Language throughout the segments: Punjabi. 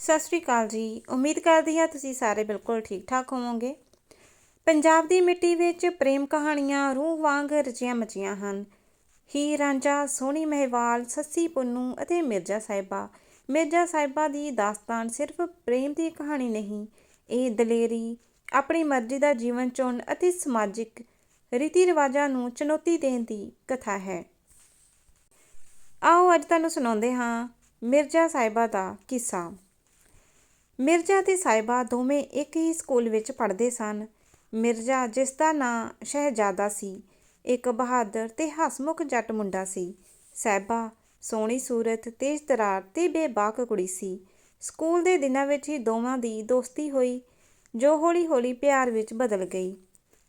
ਸਤਿ ਸ਼੍ਰੀ ਅਕਾਲ ਜੀ। ਉਮੀਦ ਕਰਦੀ ਹਾਂ ਤੁਸੀਂ ਸਾਰੇ ਬਿਲਕੁਲ ਠੀਕ ਠਾਕ ਹੋਵੋਗੇ। ਪੰਜਾਬ ਦੀ ਮਿੱਟੀ ਵਿੱਚ ਪ੍ਰੇਮ ਕਹਾਣੀਆਂ ਰੂਹ ਵਾਂਗ ਰਚੀਆਂ ਮਚੀਆਂ ਹਨ। ਹੀ ਰਾਂਝਾ, ਸੋਹਣੀ ਮਹਿਵਾਲ, ਸੱਸੀ ਪੁੰਨੂ ਅਤੇ ਮਿਰਜ਼ਾ ਸਾਹਿਬਾ। ਮਿਰਜ਼ਾ ਸਾਹਿਬਾ ਦੀ ਦਾਸਤਾਨ ਸਿਰਫ ਪ੍ਰੇਮ ਦੀ ਕਹਾਣੀ ਨਹੀਂ, ਇਹ ਦਲੇਰੀ, ਆਪਣੀ ਮਰਜ਼ੀ ਦਾ ਜੀਵਨ ਚੁਣ ਅਤੇ ਸਮਾਜਿਕ ਰੀਤੀ ਰਿਵਾਜਾਂ ਨੂੰ ਚੁਣੌਤੀ ਦੇਣ ਦੀ ਕਥਾ ਹੈ। ਆਓ ਅੱਜ ਤੁਹਾਨੂੰ ਸੁਣਾਉਂਦੇ ਹਾਂ ਮਿਰਜ਼ਾ ਸਾਹਿਬਾ ਦਾ ਕਿੱਸਾ। ਮਿਰਜ਼ਾ ਤੇ ਸਾਹਿਬਾ ਦੋਵੇਂ ਇੱਕ ਹੀ ਸਕੂਲ ਵਿੱਚ ਪੜ੍ਹਦੇ ਸਨ। ਮਿਰਜ਼ਾ, ਜਿਸ ਦਾ ਨਾਂ ਸ਼ਹਿਜ਼ਾਦਾ ਸੀ, ਇੱਕ ਬਹਾਦਰ ਤੇ ਹਸਮੁਖ ਜੱਟ ਮੁੰਡਾ ਸੀ। ਸਾਹਿਬਾ ਸੋਹਣੀ ਸੂਰਤ, ਤੇਜ਼ ਤਰਾਰ ਤੇ ਬੇਬਾਕ ਕੁੜੀ ਸੀ। ਸਕੂਲ ਦੇ ਦਿਨਾਂ ਵਿੱਚ ਹੀ ਦੋਵਾਂ ਦੀ ਦੋਸਤੀ ਹੋਈ, ਜੋ ਹੌਲੀ-ਹੌਲੀ ਪਿਆਰ ਵਿੱਚ ਬਦਲ ਗਈ।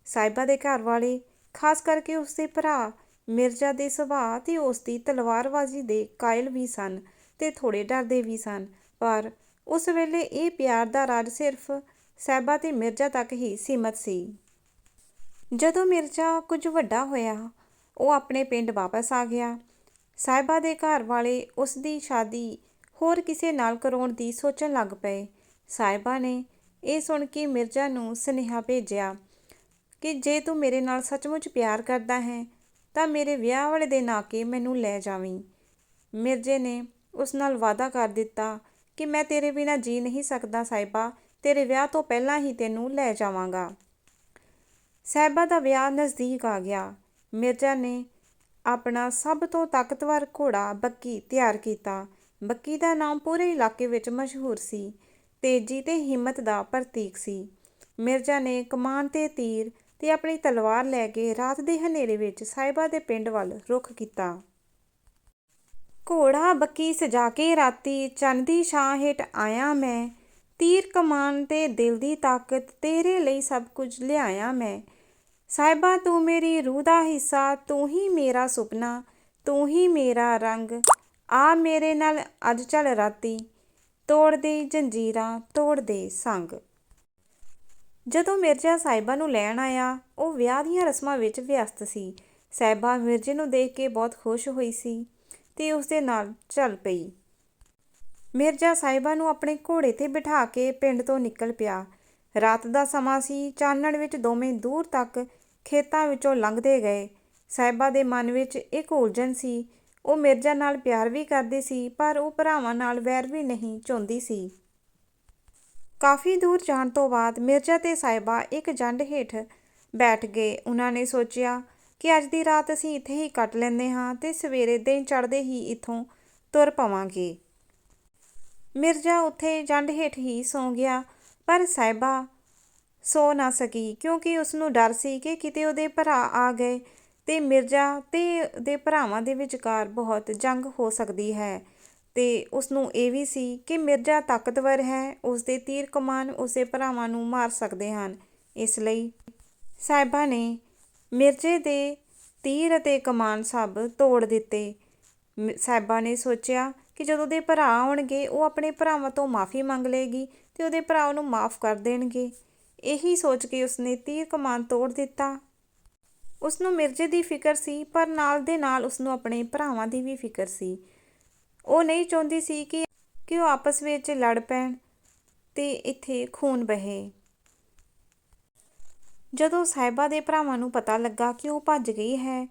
ਸਾਹਿਬਾ ਦੇ ਘਰ ਵਾਲੇ, ਖਾਸ ਕਰਕੇ ਉਸਦੇ ਭਰਾ, ਮਿਰਜ਼ਾ ਦੇ ਸੁਭਾਅ ਤੇ ਉਸ ਦੀ ਤਲਵਾਰਬਾਜ਼ੀ ਦੇ ਕਾਇਲ ਵੀ ਸਨ ਤੇ ਥੋੜੇ ਡਰਦੇ ਵੀ ਸਨ, ਪਰ ਉਸ ਵੇਲੇ ਇਹ ਪਿਆਰ ਦਾ ਰਾਜ ਸਿਰਫ ਸਾਹਿਬਾ ਤੇ ਮਿਰਜ਼ਾ ਤੱਕ ਹੀ ਸੀਮਤ ਸੀ। ਜਦੋਂ ਮਿਰਜ਼ਾ ਕੁਝ ਵੱਡਾ ਹੋਇਆ, ਉਹ ਆਪਣੇ ਪਿੰਡ ਵਾਪਸ ਆ ਗਿਆ। ਸਾਹਿਬਾ ਦੇ ਘਰ ਵਾਲੇ ਉਸ ਦੀ ਸ਼ਾਦੀ ਹੋਰ ਕਿਸੇ ਨਾਲ ਕਰਾਉਣ ਦੀ ਸੋਚਣ ਲੱਗ ਪਏ। ਸਾਹਿਬਾ ਨੇ ਇਹ ਸੁਣ ਕੇ ਮਿਰਜ਼ਾ ਨੂੰ ਸੁਨੇਹਾ ਭੇਜਿਆ ਕਿ ਜੇ ਤੂੰ ਮੇਰੇ ਨਾਲ ਸੱਚਮੁੱਚ ਪਿਆਰ ਕਰਦਾ ਹੈ, ਤਾਂ ਮੇਰੇ ਵਿਆਹ ਵਾਲੇ ਦੇ ਆ ਕੇ ਮੈਨੂੰ ਲੈ ਜਾਵੀਂ। ਮਿਰਜ਼ੇ ਨੇ ਉਸ ਨਾਲ ਵਾਅਦਾ ਕਰ ਦਿੱਤਾ ਕਿ ਮੈਂ ਤੇਰੇ ਬਿਨਾਂ ਜੀ ਨਹੀਂ ਸਕਦਾ ਸਾਹਿਬਾ, ਤੇਰੇ ਵਿਆਹ ਤੋਂ ਪਹਿਲਾਂ ਹੀ ਤੈਨੂੰ ਲੈ ਜਾਵਾਂਗਾ। ਸਾਹਿਬਾ ਦਾ ਵਿਆਹ ਨਜ਼ਦੀਕ ਆ ਗਿਆ। ਮਿਰਜ਼ਾ ਨੇ ਆਪਣਾ ਸਭ ਤੋਂ ਤਾਕਤਵਰ ਘੋੜਾ ਬੱਕੀ ਤਿਆਰ ਕੀਤਾ। ਬੱਕੀ ਦਾ ਨਾਮ ਪੂਰੇ ਇਲਾਕੇ ਵਿੱਚ ਮਸ਼ਹੂਰ ਸੀ। ਤੇਜ਼ੀ ਤੇ ਹਿੰਮਤ ਦਾ ਪ੍ਰਤੀਕ ਸੀ। ਮਿਰਜ਼ਾ ਨੇ ਕਮਾਨ ਤੇ ਤੀਰ ਤੇ ਆਪਣੀ ਤਲਵਾਰ ਲੈ ਕੇ ਰਾਤ ਦੇ ਹਨੇਰੇ ਵਿੱਚ ਸਾਹਿਬਾ ਦੇ ਪਿੰਡ ਵੱਲ ਰੁਖ ਕੀਤਾ। ਘੋੜਾ ਬੱਕੀ ਸਜਾ ਕੇ ਰਾਤੀ ਚੰਨ ਦੀ ਛਾਂ ਹੇਠ ਆਇਆ ਮੈਂ। ਤੀਰ ਕਮਾਨ ਤੇ ਦਿਲ ਦੀ ਤਾਕਤ ਤੇਰੇ ਲਈ ਸਭ ਕੁਝ ਲਿਆਇਆ ਮੈਂ। ਸਾਹਿਬਾ, ਤੂੰ ਮੇਰੀ ਰੂਹ ਦਾ ਹਿੱਸਾ, ਤੂੰ ਹੀ ਮੇਰਾ ਸੁਪਨਾ, ਤੂੰ ਹੀ ਮੇਰਾ ਰੰਗ। ਆ ਮੇਰੇ ਨਾਲ ਅੱਜ ਚੱਲ ਰਾਤੀ। ਤੋੜ ਦੇ ਜੰਜੀਰਾਂ, ਤੋੜ ਦੇ ਸੰਗ। ਜਦੋਂ ਮਿਰਜ਼ਾ ਸਾਹਿਬਾ ਨੂੰ ਲੈਣ ਆਇਆ, ਉਹ ਵਿਆਹ ਦੀਆਂ ਰਸਮਾਂ ਵਿੱਚ ਵਿਅਸਤ ਸੀ। ਸਾਹਿਬਾ ਮਿਰਜ਼ੇ ਨੂੰ ਦੇਖ ਕੇ ਬਹੁਤ ਖੁਸ਼ ਹੋਈ ਸੀ। ਤੇ ਉਸ ਦੇ ਨਾਲ ਚੱਲ ਪਈ। ਮਿਰਜ਼ਾ ਸਾਹਿਬਾ ਨੂੰ ਆਪਣੇ ਘੋੜੇ ਤੇ ਬਿਠਾ ਕੇ ਪਿੰਡ ਤੋਂ ਨਿਕਲ ਪਿਆ। ਰਾਤ ਦਾ ਸਮਾਂ ਸੀ। ਚਾਨਣ ਵਿੱਚ ਦੋਵੇਂ ਦੂਰ ਤੱਕ ਖੇਤਾਂ ਵਿੱਚੋਂ ਲੰਘਦੇ ਗਏ। ਸਾਹਿਬਾ ਦੇ ਮਨ ਵਿੱਚ ਇੱਕ ਉਲਝਣ ਸੀ। ਉਹ ਮਿਰਜ਼ਾ ਨਾਲ ਪਿਆਰ ਵੀ ਕਰਦੀ ਸੀ, ਪਰ ਉਹ ਭਰਾਵਾਂ ਨਾਲ ਵੈਰ ਵੀ ਨਹੀਂ ਚਾਹੁੰਦੀ ਸੀ। ਕਾਫੀ ਦੂਰ ਜਾਣ ਤੋਂ ਬਾਅਦ ਮਿਰਜ਼ਾ ਤੇ ਸਾਹਿਬਾ ਇੱਕ ਜੰਡ ਹੇਠ ਬੈਠ ਗਏ। ਉਹਨਾਂ ਨੇ ਸੋਚਿਆ ਕਿ ਅੱਜ ਦੀ ਰਾਤ ਅਸੀਂ ਇੱਥੇ ਹੀ ਕੱਟ ਲੈਂਦੇ ਹਾਂ ਤੇ ਸਵੇਰੇ ਦਿਨ ਚੜ੍ਹਦੇ ਹੀ ਇੱਥੋਂ ਤੁਰ ਪਵਾਂਗੇ। ਮਿਰਜ਼ਾ ਉੱਥੇ ਜੰਡ ਹੇਠ ਹੀ ਸੌਂ ਗਿਆ, ਪਰ ਸਾਹਿਬਾ ਸੋ ਨਾ ਸਕੀ ਕਿਉਂਕਿ ਉਸ ਨੂੰ ਡਰ ਸੀ ਕਿ ਕਿਤੇ ਉਹਦੇ ਭਰਾ ਆ ਗਏ ਤੇ ਮਿਰਜ਼ਾ ਤੇ ਦੇ ਭਰਾਵਾਂ ਦੇ ਵਿਚਕਾਰ ਬਹੁਤ ਜੰਗ ਹੋ ਸਕਦੀ ਹੈ। ਤੇ ਉਸ ਨੂੰ ਇਹ ਵੀ ਸੀ ਕਿ ਮਿਰਜ਼ਾ ਤਾਕਤਵਰ ਹੈ ਉਸ ਦੇ ਤੀਰ ਕਮਾਨ ਉਸ ਦੇ ਭਰਾਵਾਂ ਨੂੰ ਮਾਰ ਸਕਦੇ ਹਨ, ਇਸ ਲਈ ਸਾਹਿਬਾ ਨੇ ਮਿਰਜ਼ੇ ਦੇ ਤੀਰ ਅਤੇ ਕਮਾਨ ਸਭ ਤੋੜ ਦਿੱਤੇ। ਸਾਹਿਬਾ ਨੇ ਸੋਚਿਆ ਕਿ ਜਦੋਂ ਦੇ ਭਰਾ ਆਉਣਗੇ, ਉਹ ਆਪਣੇ ਭਰਾਵਾਂ ਤੋਂ ਮਾਫੀ ਮੰਗ ਲਏਗੀ ਤੇ ਉਹਦੇ ਭਰਾ ਉਹਨੂੰ ਮਾਫ ਕਰ ਦੇਣਗੇ। ਇਹੀ ਸੋਚ ਕੇ ਉਸਨੇ ਤੀਰ ਕਮਾਨ ਤੋੜ ਦਿੱਤਾ। ਉਸ ਨੂੰ ਮਿਰਜ਼ੇ ਦੀ ਫਿਕਰ ਸੀ, ਪਰ ਨਾਲ ਦੇ ਨਾਲ ਉਸ ਨੂੰ ਆਪਣੇ ਭਰਾਵਾਂ ਦੀ ਵੀ ਫਿਕਰ ਸੀ। ਉਹ ਨਹੀਂ ਚਾਹੁੰਦੀ ਸੀ ਕਿ ਕਿ ਉਹ ਆਪਸ ਵਿੱਚ ਲੜ ਪੈਣ ਤੇ ਇੱਥੇ ਖੂਨ ਬਹੇ ਜਦੋਂ ਸਾਹਿਬਾ ਦੇ ਭਰਾਵਾਂ ਨੂੰ ਪਤਾ ਲੱਗਾ ਕਿ ਉਹ ਭੱਜ ਗਈ ਹੈ,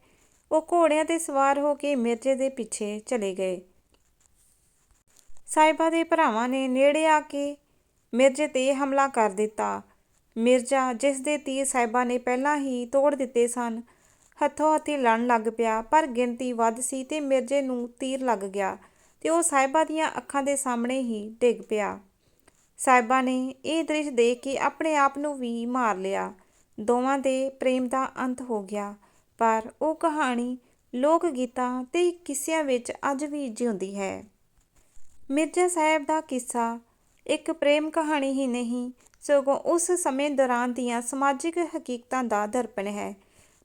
ਉਹ ਘੋੜਿਆਂ ਤੇ ਸਵਾਰ ਹੋ ਕੇ ਮਿਰਜ਼ੇ ਦੇ ਪਿੱਛੇ ਚਲੇ ਗਏ। ਸਾਹਿਬਾ ਦੇ ਭਰਾਵਾਂ ਨੇ ਨੇੜੇ ਆ ਕੇ ਮਿਰਜ਼ੇ ਤੇ ਹਮਲਾ ਕਰ ਦਿੱਤਾ। ਮਿਰਜ਼ਾ, ਜਿਸ ਦੇ ਤੀਰ ਸਾਹਿਬਾ ਨੇ ਪਹਿਲਾਂ ਹੀ ਤੋੜ ਦਿੱਤੇ ਸਨ, ਹੱਥੋਂ ਹੱਥੀ ਲੜਨ ਲੱਗ ਪਿਆ, ਪਰ ਗਿਣਤੀ ਵੱਧ ਸੀ ਤੇ ਮਿਰਜ਼ੇ ਨੂੰ ਤੀਰ ਲੱਗ ਗਿਆ ਤੇ ਉਹ ਸਾਹਿਬਾ ਦੀਆਂ ਅੱਖਾਂ ਦੇ ਸਾਹਮਣੇ ਹੀ ਡਿੱਗ ਪਿਆ। ਸਾਹਿਬਾ ਨੇ ਇਹ ਦ੍ਰਿਸ਼ ਦੇਖ ਕੇ ਆਪਣੇ ਆਪ ਨੂੰ ਵੀ ਮਾਰ ਲਿਆ। ਦੋਵਾਂ ਦੇ ਪ੍ਰੇਮ ਦਾ ਅੰਤ ਹੋ ਗਿਆ। ਪਰ ਉਹ ਕਹਾਣੀ ਲੋਕ ਗੀਤਾਂ ਤੇ ਕਿੱਸਿਆਂ ਵਿੱਚ ਅੱਜ ਵੀ ਜਿਉਂਦੀ ਹੈ। ਮਿਰਜ਼ਾ ਸਾਹਿਬ ਦਾ ਕਿੱਸਾ ਇੱਕ ਪ੍ਰੇਮ ਕਹਾਣੀ ਹੀ ਨਹੀਂ, ਸਗੋਂ ਉਸ ਸਮੇਂ ਦੌਰਾਨ ਦੀਆਂ ਸਮਾਜਿਕ ਹਕੀਕਤਾਂ ਦਾ ਦਰਪਣ ਹੈ।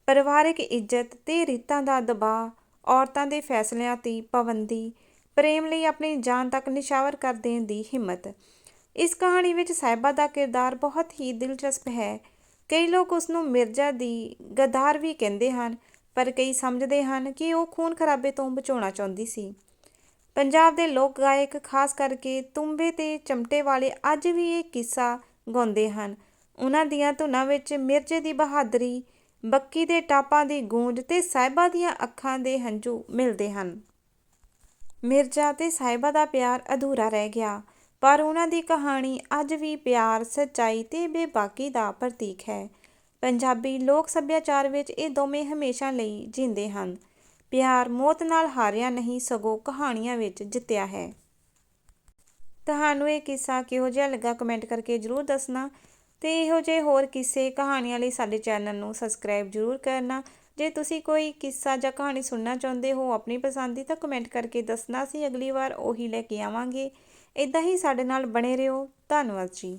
ਪਰਿਵਾਰਿਕ ਇੱਜ਼ਤ ਤੇ ਰੀਤਾਂ ਦਾ ਦਬਾਅ, ਔਰਤਾਂ ਦੇ ਫੈਸਲਿਆਂ ਤੇ ਪਾਬੰਦੀ, ਪ੍ਰੇਮ ਲਈ ਆਪਣੀ ਜਾਨ ਤੱਕ ਨਿਸ਼ਾਵਰ ਕਰ ਦੇਣ ਦੀ ਹਿੰਮਤ। ਇਸ ਕਹਾਣੀ ਵਿੱਚ ਸਾਹਿਬਾ ਦਾ ਕਿਰਦਾਰ ਬਹੁਤ ਹੀ ਦਿਲਚਸਪ ਹੈ। ਕਈ ਲੋਕ ਉਸ ਨੂੰ ਮਿਰਜ਼ਾ ਦੀ ਗਦਾਰ ਵੀ ਕਹਿੰਦੇ ਹਨ, ਪਰ ਕਈ ਸਮਝਦੇ ਹਨ ਕਿ ਉਹ ਖੂਨ ਖਰਾਬੇ ਤੋਂ ਬਚਾਉਣਾ ਚਾਹੁੰਦੀ ਸੀ। ਪੰਜਾਬ ਦੇ ਲੋਕ ਗਾਇਕ ਖਾਸ ਕਰਕੇ ਤੁੰਬੇ ਤੇ ਚਮਟੇ ਵਾਲੇ ਅੱਜ ਵੀ ਇਹ ਕਿੱਸਾ ਗਾਉਂਦੇ ਹਨ। ਉਹਨਾਂ ਦੀਆਂ ਧੁਨਾਂ ਵਿੱਚ ਮਿਰਜ਼ੇ ਦੀ ਬਹਾਦਰੀ, ਬੱਕੀ ਦੇ ਟਾਪਾਂ ਦੀ ਗੂੰਜ ਤੇ ਸਾਹਿਬਾ ਦੀਆਂ ਅੱਖਾਂ ਦੇ ਹੰਝੂ ਮਿਲਦੇ ਹਨ। ਮਿਰਜ਼ਾ ਤੇ ਸਾਹਿਬਾ ਦਾ ਪਿਆਰ ਅਧੂਰਾ ਰਹਿ ਗਿਆ। ਪਰ ਉਹਨਾਂ ਦੀ ਕਹਾਣੀ ਅੱਜ ਵੀ ਪਿਆਰ, ਸੱਚਾਈ ਤੇ ਬੇਬਾਕੀ ਦਾ ਪ੍ਰਤੀਕ ਹੈ। ਪੰਜਾਬੀ ਲੋਕ ਸੱਭਿਆਚਾਰ ਵਿੱਚ ਇਹ ਦੋਵੇਂ ਹਮੇਸ਼ਾ ਲਈ ਜਿੰਦੇ ਹਨ। ਪਿਆਰ ਮੌਤ ਨਾਲ ਹਾਰਿਆ ਨਹੀਂ, ਸਗੋਂ ਕਹਾਣੀਆਂ ਵਿੱਚ ਜਿੱਤਿਆ ਹੈ। ਤੁਹਾਨੂੰ ਇਹ ਕਿੱਸਾ ਕਿਹੋ ਜਿਹਾ ਲੱਗਾ ਕਮੈਂਟ ਕਰਕੇ ਜਰੂਰ ਦੱਸਣਾ ਤੇ ਇਹੋ ਜਿਹੇ ਹੋਰ ਕਿੱਸੇ ਕਹਾਣੀਆਂ ਲਈ ਸਾਡੇ ਚੈਨਲ ਨੂੰ ਸਬਸਕ੍ਰਾਈਬ ਜਰੂਰ ਕਰਨਾ। ਜੇ ਤੁਸੀਂ ਕੋਈ ਕਿੱਸਾ ਜਾਂ ਕਹਾਣੀ ਸੁਣਨਾ ਚਾਹੁੰਦੇ ਹੋ, ਆਪਣੀ ਪਸੰਦ ਦੀ ਤਾਂ ਕਮੈਂਟ ਕਰਕੇ ਦੱਸਣਾ। ਸੀ ਅਗਲੀ ਵਾਰ ਉਹੀ ਲੈ ਕੇ ਆਵਾਂਗੇ। ਇੱਦਾਂ ਹੀ ਸਾਡੇ ਨਾਲ ਬਣੇ ਰਹੋ। ਧੰਨਵਾਦ ਜੀ।